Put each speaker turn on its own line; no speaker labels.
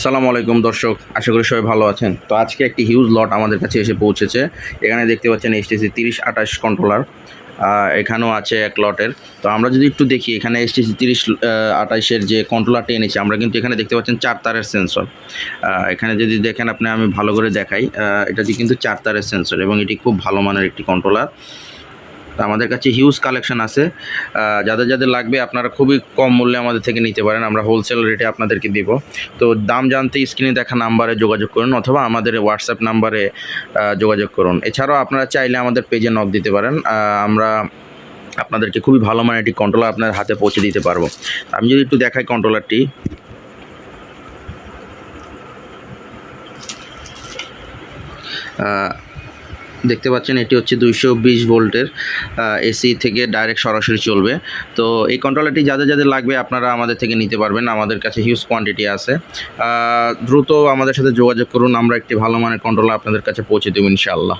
সালামু আলাইকুম দর্শক, আশা করি সবাই ভালো আছেন। তো আজকে একটি হিউজ লট আমাদের কাছে এসে পৌঁছেছে। এখানে দেখতে পাচ্ছেন এইচটিসি তিরিশ আঠাশ কন্ট্রোলার এখানেও আছে এক লটের তো আমরা যদি একটু দেখি, এখানে এইচটিসি তিরিশ আঠাশের যে কন্ট্রোলারটি এনেছি, আমরা কিন্তু এখানে দেখতে পাচ্ছেন চার তারের সেন্সর এখানে যদি দেখেন আপনি, আমি ভালো করে দেখাই এটাতে কিন্তু চার তারের সেন্সর এবং এটি খুব ভালো মানের একটি কন্ট্রোলার আমাদের কাছে হিউজ কালেকশন আছে। যাদের যাদের লাগবে, আপনারা খুবই কম মূল্যে আমাদের থেকে নিতে পারেন। আমরা হোলসেল রেটে আপনাদেরকে দিব। তো দাম জানতে স্ক্রিনে দেখা নাম্বারে যোগাযোগ করুন, অথবা আমাদের হোয়াটসঅ্যাপ নাম্বারে যোগাযোগ করুন। এছাড়াও আপনারা চাইলে আমাদের পেজে নক দিতে পারেন। আমরা আপনাদেরকে খুবই ভালো মানের একটি কন্ট্রোলার আপনার হাতে পৌঁছে দিতে পারব। আমি যদি একটু দেখাই কন্ট্রোলারটি দেখতে পাচ্ছেন, এটি হচ্ছে দুইশো বিশ ভোল্টের এসি থেকে ডাইরেক্ট সরাসরি চলবে। তো এই কন্ট্রোলারটি যাদের যাদের লাগবে আপনারা আমাদের থেকে নিতে পারবেন, আমাদের কাছে হিউজ কোয়ান্টিটি আছে। দ্রুত আমাদের সাথে যোগাযোগ করুন, আমরা একটি ভালো মানের কন্ট্রোলার আপনাদের কাছে পৌঁছে দেবো ইনশাআল্লাহ।